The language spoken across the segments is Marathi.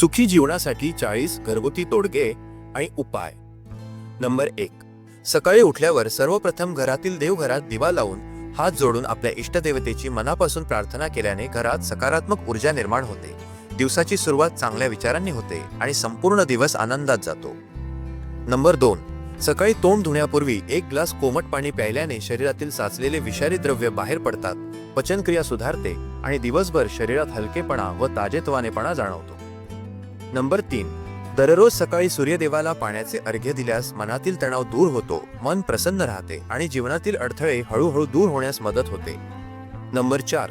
सुखी जीवनासाठी चाळीस घरगुती तोडगे आणि उपाय. नंबर एक. सकाळी उठल्यावर सर्वप्रथम घरातील देवघरात दिवा लावून हात जोडून आपल्या इष्टदेवतेची मनापासून प्रार्थना केल्याने घरात सकारात्मक ऊर्जा निर्माण होते. दिवसाची सुरुवात चांगल्या विचारांनी होते आणि संपूर्ण दिवस आनंदात जातो. नंबर दोन. सकाळी तोंड धुण्यापूर्वी एक ग्लास कोमट पाणी प्यायल्याने शरीरातील साचलेले विषारी द्रव्य बाहेर पडतात पचनक्रिया सुधारते आणि दिवसभर शरीरात हलकेपणा व ताजेतवानेपणा जाणवतो. नंबर तीन. दररोज सकाळी सूर्यदेवाला पाण्याचे अर्घ्य दिल्यास मनातील तणाव दूर होतो मन प्रसन्न राहते आणि जीवनातील अडथळे हळूहळू दूर होण्यास मदत होते. नंबर चार.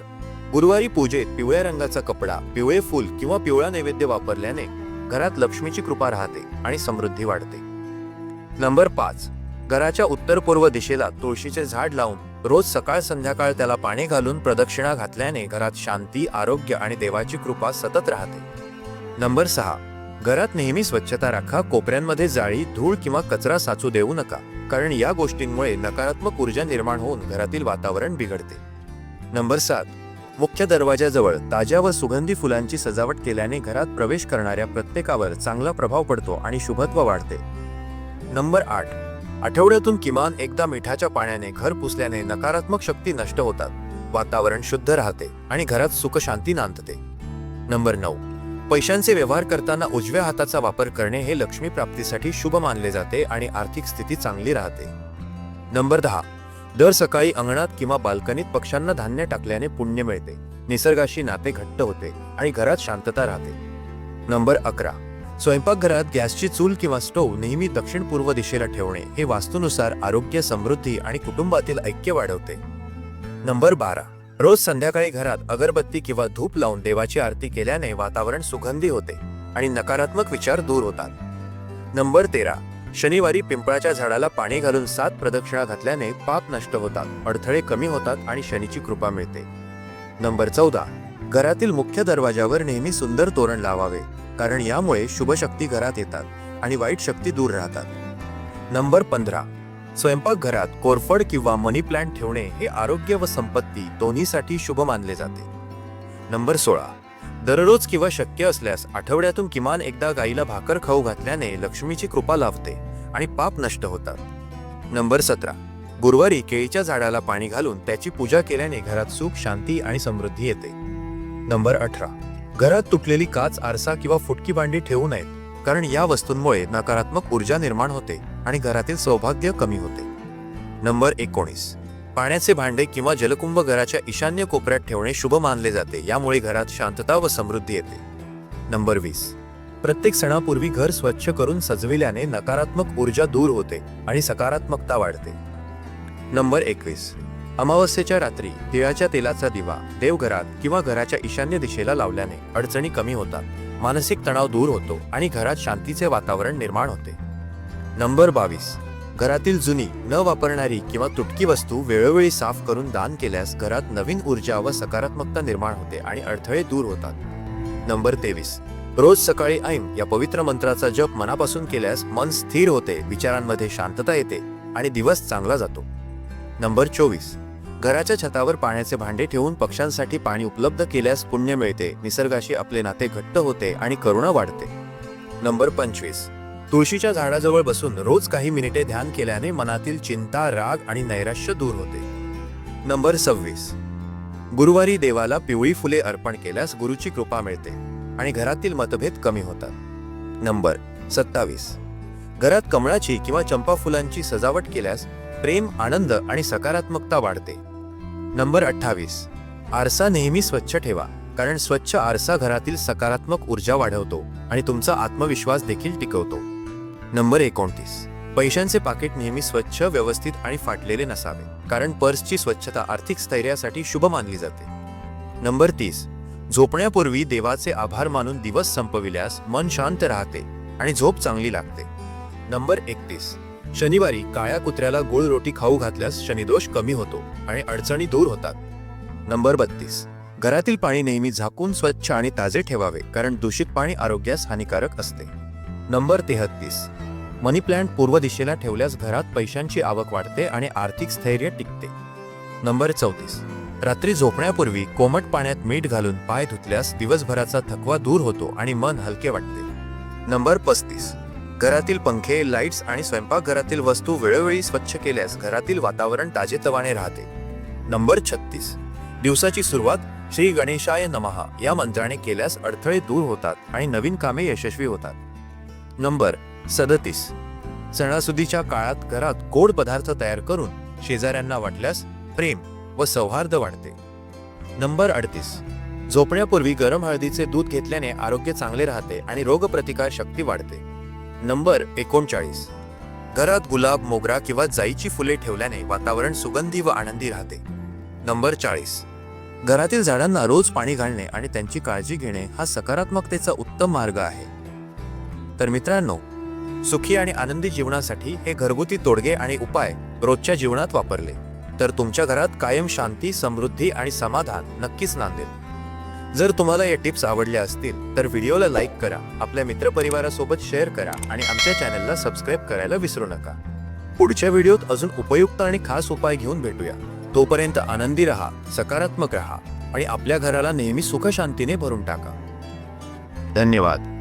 गुरुवारी पूजेत पिवळ्या रंगाचा कपडा पिवळे फूल किंवा पिवळा नैवेद्य वापरल्याने घरात लक्ष्मीची कृपा राहते आणि समृद्धी वाढते. नंबर पाच. घराच्या उत्तर पूर्व दिशेला तुळशीचे झाड लावून रोज सकाळ संध्याकाळ त्याला पाणी घालून प्रदक्षिणा घातल्याने घरात शांती आरोग्य आणि देवाची कृपा सतत राहते. नंबर सहा. घरात नेहमी स्वच्छता राखा कोपऱ्यांमध्ये जाळी धूळ किंवा कचरा साचू देऊ नका कारण या गोष्टींमुळे नकारात्मक ऊर्जा निर्माण होऊन घरातील वातावरण बिघडते. नंबर सात. मुख्य दरवाजाजवळ ताज्या व सुगंधी फुलांची सजावट केल्याने घरात प्रवेश करणाऱ्या प्रत्येकावर चांगला प्रभाव पडतो आणि शुभत्व वाढते. नंबर आठ. आठवड्यातून किमान एकदा मिठाच्या पाण्याने घर पुसल्याने नकारात्मक शक्ती नष्ट होतात वातावरण शुद्ध राहते आणि घरात सुखशांती नांदते. नंबर नऊ. पैशांचे व्यवहार करताना उजव्या हाताचा वापर करणे हे लक्ष्मी प्राप्तीसाठी शुभ मानले जाते आणि आर्थिक स्थिती चांगली राहते. नंबर दहा. दर सकाळी अंगणात किंवा बाल्कनीत पक्ष्यांना धान्य टाकल्याने पुण्य मिळते. निसर्गाशी नाते घट्ट होते आणि घरात शांतता राहते. नंबर अकरा. स्वयंपाकघरात गॅसची चूल किंवा स्टोव्ह नेहमी दक्षिण पूर्व दिशेला ठेवणे हे वास्तूनुसार आरोग्य समृद्धी आणि कुटुंबातील ऐक्य वाढवते. नंबर बारा. रोज संध्याकाळी घरात अगरबत्ती किंवा धूप लावून देवाची आरती केल्याने वातावरण सुगंधी होते आणि नकारात्मक विचार दूर होतात. नंबर तेरा. शनिवारी पिंपळाच्या झाडाला पाणी घालून सात प्रदक्षिणा घातल्याने पाप नष्ट होतात अडथळे कमी होतात आणि शनीची कृपा मिळते. नंबर चौदा. घरातील मुख्य दरवाजावर नेहमी सुंदर तोरण लावावे कारण यामुळे शुभ शक्ती घरात येतात आणि वाईट शक्ती दूर राहतात. नंबर पंधरा. स्वयंपाकघरात कोरफड किंवा मनी प्लांट ठेवणे हे आरोग्य व संपत्ती दोन्हीसाठी शुभ मानले जाते. नंबर सोळा. दररोज किंवा शक्य असल्यास आठवड्यातून किमान एकदा गाईला भाकर खाऊ घातल्याने लक्ष्मीची कृपा लाभते आणि पाप नष्ट होतात. नंबर सतरा. गुरुवारी केळीच्या झाडाला पाणी घालून त्याची पूजा केल्याने घरात सुख शांती आणि समृद्धी येते. नंबर अठरा. घरात तुटलेली काच आरसा किंवा फुटकी भांडी ठेवू नयेत कारण या वस्तूंमुळे नकारात्मक ऊर्जा निर्माण होते. आणि घरातील सौभाग्य कमी होते. नंबर एकोणीस. पाण्याचे भांडे किंवा जलकुंभ घराच्या ईशान्य कोपऱ्यात ठेवणे शुभ मानले जाते यामुळे घरात शांतता व समृद्धी येते. नंबर वीस. प्रत्येक सणापूर्वी घर स्वच्छ करून सजविल्याने नकारात्मक ऊर्जा दूर होते आणि सकारात्मकता वाढते. नंबर एकवीस. अमावस्येच्या रात्री तिळाच्या तेलाचा दिवा देवघरात किंवा घराच्या ईशान्य दिशेला लावल्याने अडचणी कमी होतात मानसिक तणाव दूर होतो आणि घरात शांतीचे वातावरण निर्माण होते. नंबर बावीस. घरातील जुनी न वापरणारी किंवा तुटकी वस्तू वेळोवेळी साफ करून दान केल्यास घरात नवीन ऊर्जा व सकारात्मकता निर्माण होते आणि अडथळे दूर होतात. नंबर तेवीस. रोज सकाळी ऐम या पवित्र मंत्राचा जप मनापासून केल्यास मन स्थिर होते विचारांमध्ये शांतता येते आणि दिवस चांगला जातो. नंबर चोवीस. घराच्या छतावर पाण्याचे भांडे ठेवून पक्ष्यांसाठी पाणी उपलब्ध केल्यास पुण्य मिळते निसर्गाशी आपले नाते घट्ट होते आणि करुणा वाढते. नंबर पंचवीस. तुळशीच्या झाडाजवळ बसून रोज काही मिनिटे ध्यान केल्याने मनातील चिंता राग आणि नैराश्य दूर होते. नंबर सव्वीस. गुरुवारी देवाला पिवळी फुले अर्पण केल्यास गुरुची कृपा मिळते आणि घरातील मतभेद कमी होतात. नंबर सत्तावीस. घरात कमळाची किंवा चंपा फुलांची सजावट केल्यास प्रेम आनंद आणि सकारात्मकता वाढते. नंबर अठ्ठावीस. आरसा नेहमी स्वच्छ ठेवा कारण स्वच्छ आरसा घरातील सकारात्मक ऊर्जा वाढवतो आणि तुमचा आत्मविश्वास देखील टिकवतो. नंबर एकोणतीस. पैशांचे पाकिट नेहमी स्वच्छ व्यवस्थित आणि फाटलेले नसावे कारण पर्सची स्वच्छता आर्थिक स्थैर्यासाठी शुभ मानली जाते. नंबर तीस. झोपण्यापूर्वी देवाचे आभार मानून दिवस संपविल्यास मन शांत राहते आणि झोप चांगली लागते. नंबर एकतीस. शनिवारी काळ्या कुत्र्याला गुळ रोटी खाऊ घातल्यास शनिदोष कमी होतो आणि अडचणी दूर होतात. नंबर बत्तीस. घरातील पाणी नेहमी झाकून स्वच्छ आणि ताजे ठेवावे कारण दूषित पाणी आरोग्यास हानिकारक असते. नंबर तेहत्तीस मनी प्लॅन्ट पूर्व दिशेला ठेवल्यास घरात पैशांची आवक वाढते आणि आर्थिक स्थैर्य टिकते. नंबर चौतीस. रात्री झोपण्यापूर्वी कोमट पाण्यात मीठ घालून पाय धुतल्यास दिवसभराचा थकवा दूर होतो आणि मन हलके वाटते. नंबर पस्तीस. घरातील पंखे लाईट्स आणि स्वयंपाकघरातील वस्तू वेळोवेळी स्वच्छ केल्यास घरातील वातावरण ताजेतवाने राहते. नंबर छत्तीस. दिवसाची सुरुवात श्री गणेशाय नमहा या मंत्राने केल्यास अडथळे दूर होतात आणि नवीन कामे यशस्वी होतात. नंबर सदतीस. सणासुदीच्या काळात घरात गोड पदार्थ तयार करून शेजाऱ्यांना वाटल्यास प्रेम व सौहार्द वाढते. नंबर अडतीस. झोपण्यापूर्वी गरम हळदीचे दूध घेतल्याने आरोग्य चांगले राहते आणि रोगप्रतिकार शक्ती वाढते. नंबर एकोणचाळीस. घरात गुलाब मोगरा किंवा जाईची फुले ठेवल्याने वातावरण सुगंधी व आनंदी राहते. नंबर चाळीस. घरातील झाडांना रोज पाणी घालणे आणि त्यांची काळजी घेणे हा सकारात्मकतेचा उत्तम मार्ग आहे. तर मित्रांनो सुखी आणि आनंदी जीवनासाठी हे घरगुती तोडगे आणि उपाय रोजच्या जीवनात वापरले. तर तुमच्या घरात कायम शांती समृद्धी आणि समाधान नक्कीच नांदेल. जर तुम्हाला या टिप्स आवडल्या असतील तर व्हिडिओला लाईक करा आपल्या मित्रपरिवारासोबत शेअर करा आणि आमच्या चॅनलला सबस्क्राईब करायला विसरू नका. पुढच्या व्हिडिओत अजून उपयुक्त आणि खास उपाय घेऊन भेटूया. तोपर्यंत आनंदी राहा सकारात्मक राहा आणि आपल्या घराला नेहमी सुखशांतीने भरून टाका. धन्यवाद.